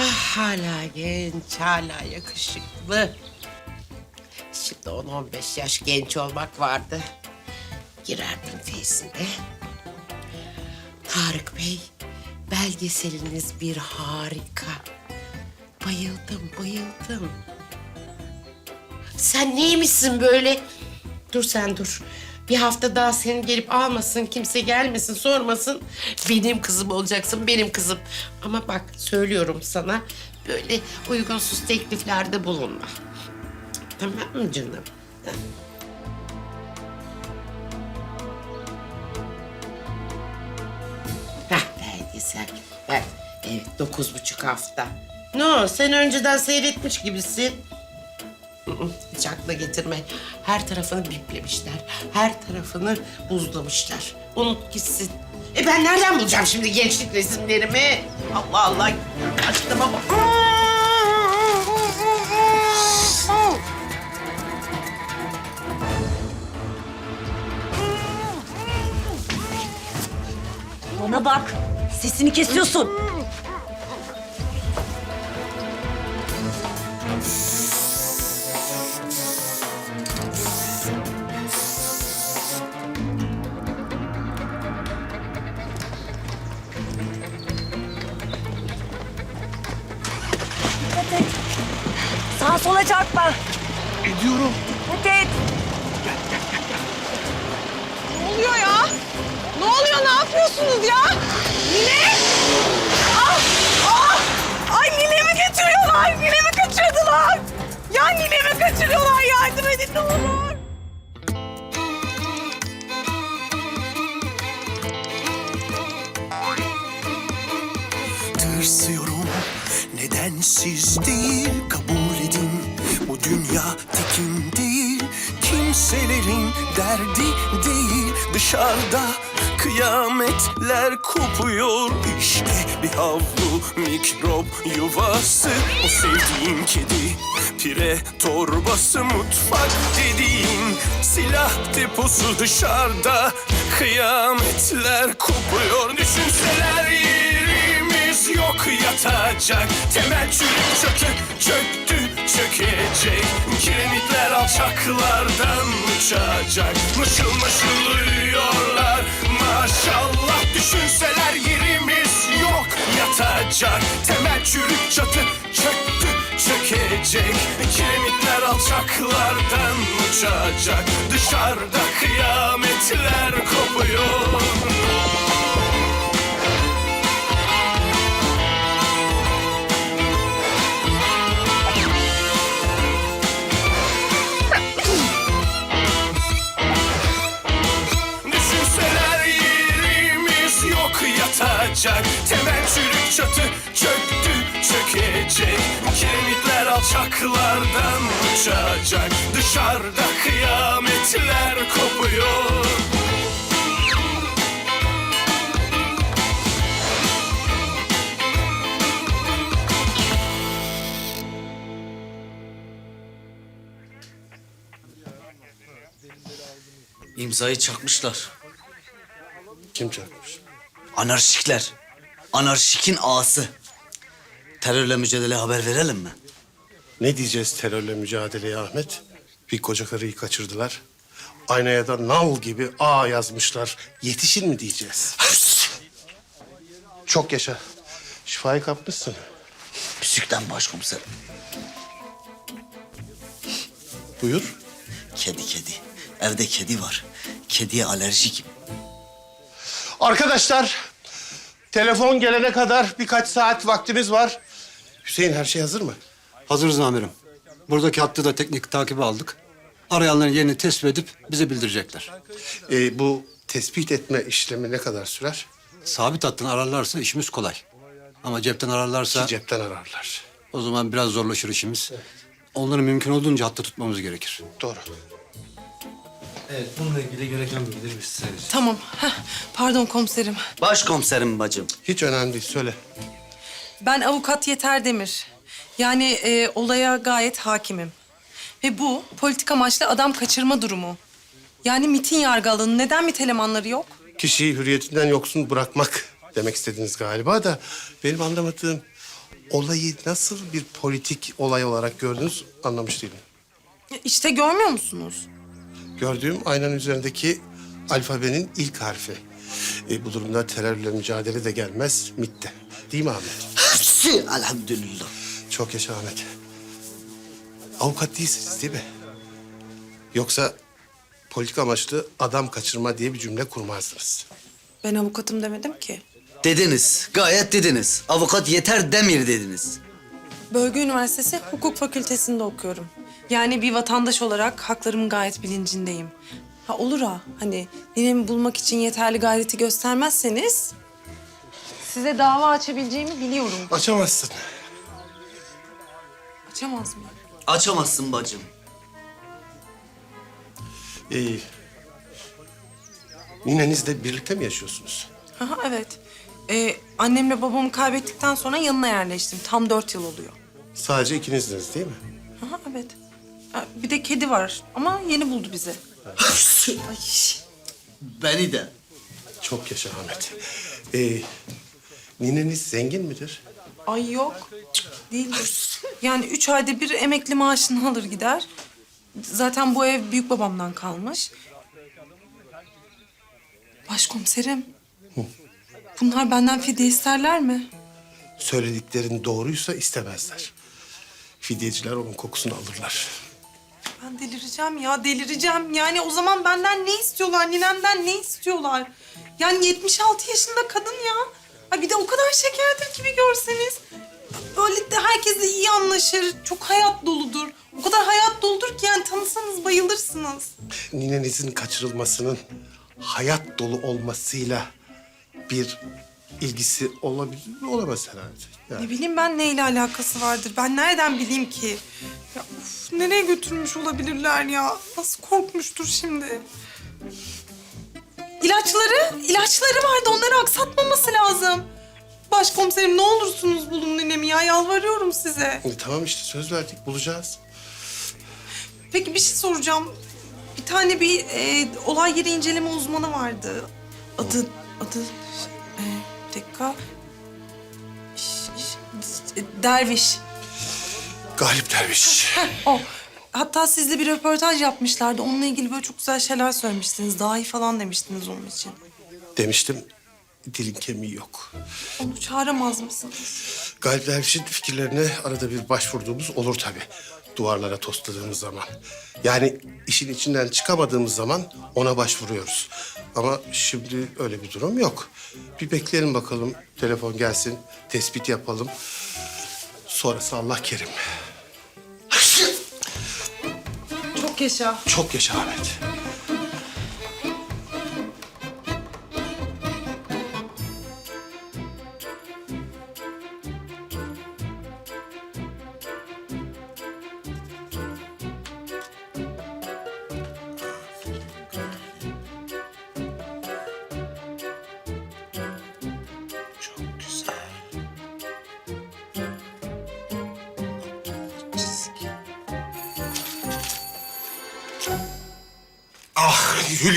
Ah, hala genç, hala yakışıklı. Şimdi 10-15 yaş genç olmak vardı. Girerdim teyzine. Tarık Bey, belgeseliniz bir harika. Bayıldım, bayıldım. Sen neymişsin böyle? Dur sen dur. Bir hafta daha seni gelip almasın, kimse gelmesin, sormasın. Benim kızım olacaksın, benim kızım. Ama bak söylüyorum sana, böyle uygunsuz tekliflerde bulunma. Tamam mı canım? Belgesel. Evet, evet dokuz buçuk hafta. Ne o, sen önceden seyretmiş gibisin. Hiç akla getirme. Her tarafını biplemişler. Her tarafını buzlamışlar. Unut gitsin. E ben nereden bulacağım şimdi gençlik resimlerimi? Allah Allah. Açtım bak. Bana bak. Sesini kesiyorsun. Dikkat et. Sağa sola çarpma. Edin ne olur. Tırsıyorum. Neden siz değil kabul edin. Bu dünya tekim değil kimselerin derdi değil. Dışarıda kıyametler kopuyor. İşte bir havlu mikrop yuvası. O sevdiğin kedi pire torbası mutfak dediğin Silah deposu dışarıda. Kıyametler kopuyor Düşünseler yerimiz yok. Yatacak Temel çürük çatı çöktü çökecek. Kiremitler alçaklardan uçacak. Mışıl mışıl uyuyorlar. Maşallah Düşünseler yerimiz yok. Yatacak Temel çürük çatı çöktü çökecek Kiremitler alçaklardan uçacak. Dışarıda kıyametler kopuyor. Düşünseler yerimiz yok yatacak. Temel çürük çatı çöktü çökecek alçaklardan uçacak Dışarıda kıyametler kopuyor İmzayı çakmışlar. Kim çakmış? Anarşikler. Anarşikin ağası. Terörle mücadele haber verelim mi? Ne diyeceğiz terörle mücadeleye Ahmet? Bir koca karıyı kaçırdılar. Aynaya da nal gibi A yazmışlar. Yetişin mi diyeceğiz? Çok yaşa. Şifayı kapmışsın. Püsükten başkomiser. Buyur. Kedi kedi. Evde kedi var. Kediye alerjik. Arkadaşlar, telefon gelene kadar birkaç saat vaktimiz var. Hüseyin her şey hazır mı? Hazırız amirim. Buradaki hattı da teknik takibi aldık. Arayanların yerini tespit edip bize bildirecekler. Ee, bu tespit etme işlemi ne kadar sürer? Sabit hattın ararlarsa işimiz kolay. Ama cepten ararlarsa Ki cepten ararlar. o zaman biraz zorlaşır işimiz. Onları mümkün olduğunca hatta tutmamız gerekir. Doğru. Evet, bununla ilgili gereken bilgileri biz size vereceğiz. Tamam. Heh, Pardon komiserim. Başkomiserim bacım. Hiç önemli değil, söyle. Ben avukat Yeter Demir. Yani e, olaya gayet hakimim. Ve bu politik amaçlı adam kaçırma durumu. Yani mitin yargı alanı. Neden MİT elemanları yok? Kişiyi hürriyetinden yoksun bırakmak demek istediniz galiba da benim anlamadığım olayı nasıl bir politik olay olarak gördünüz anlamış değilim. İşte görmüyor musunuz? Gördüğüm aynanın üzerindeki alfabenin ilk harfi. E, bu durumda terörle mücadele de gelmez, MİT de. Değil mi Ahmet? Hepsi elhamdülillah. Çok yaşa Ahmet. Avukat değilsiniz değil mi? Yoksa politik amaçlı adam kaçırma diye bir cümle kurmazdınız. Ben avukatım demedim ki. Dediniz, gayet dediniz. Avukat yeter demir dediniz. Bölge Üniversitesi Hukuk Fakültesinde okuyorum. Yani bir vatandaş olarak haklarımın gayet bilincindeyim. Ha olur ha hani ninemi bulmak için yeterli gayreti göstermezseniz... ...size dava açabileceğimi biliyorum. Açamazsın. Açamaz mıyım? Açamazsın bacım. Ee, ninenizle birlikte mi yaşıyorsunuz? Aha evet. Ee, annemle babamı kaybettikten sonra yanına yerleştim. Tam dört yıl oluyor. Sadece ikinizdiniz değil mi? Aha evet. Ha, Bir de kedi var ama yeni buldu bizi. Ay. Beni de. Çok yaşa Ahmet. Ee, nineniz zengin midir? Ay yok. Değildir. Yani üç ayda bir emekli maaşını alır gider. Zaten bu ev büyük babamdan kalmış. Başkomiserim. Bunlar benden fidye isterler mi? Söylediklerin doğruysa istemezler. Fidyeciler onun kokusunu alırlar. Ben delireceğim ya, delireceğim. Yani o zaman benden ne istiyorlar, ninemden ne istiyorlar? Yani 76 yaşında kadın ya. Ay bir de o kadar şekerdir ki bir görseniz. Böyle de herkesle iyi anlaşır, çok hayat doludur. O kadar hayat doludur ki yani tanısanız bayılırsınız. Ninenizin kaçırılmasının hayat dolu olmasıyla bir ilgisi olabilir mi? Olamaz herhalde. Yani. Ne bileyim ben neyle alakası vardır? Ben nereden bileyim ki? Ya uf, nereye götürmüş olabilirler ya? Nasıl korkmuştur şimdi? İlaçları, ilaçları vardı. Onları aksatmaması lazım. Başkomiserim ne olursunuz bulun ninemi ya. Yalvarıyorum size. E, tamam işte söz verdik bulacağız. Peki bir şey soracağım. Bir tane bir e, olay yeri inceleme uzmanı vardı. Adı, adı... E, bir dakika. Ş- ş- Derviş. Galip Derviş. O. Hatta sizle bir röportaj yapmışlardı. Onunla ilgili böyle çok güzel şeyler söylemiştiniz. Daha iyi falan demiştiniz onun için. Demiştim dilin kemiği yok. Onu çağıramaz mısınız? Galip Derviş'in fikirlerine arada bir başvurduğumuz olur tabii. Duvarlara tosladığımız zaman. Yani işin içinden çıkamadığımız zaman ona başvuruyoruz. Ama şimdi öyle bir durum yok. Bir bekleyelim bakalım. Telefon gelsin, tespit yapalım. Sonrası Allah kerim. Çok yaşa. Çok yaşa Ahmet. Hayır, Hülya.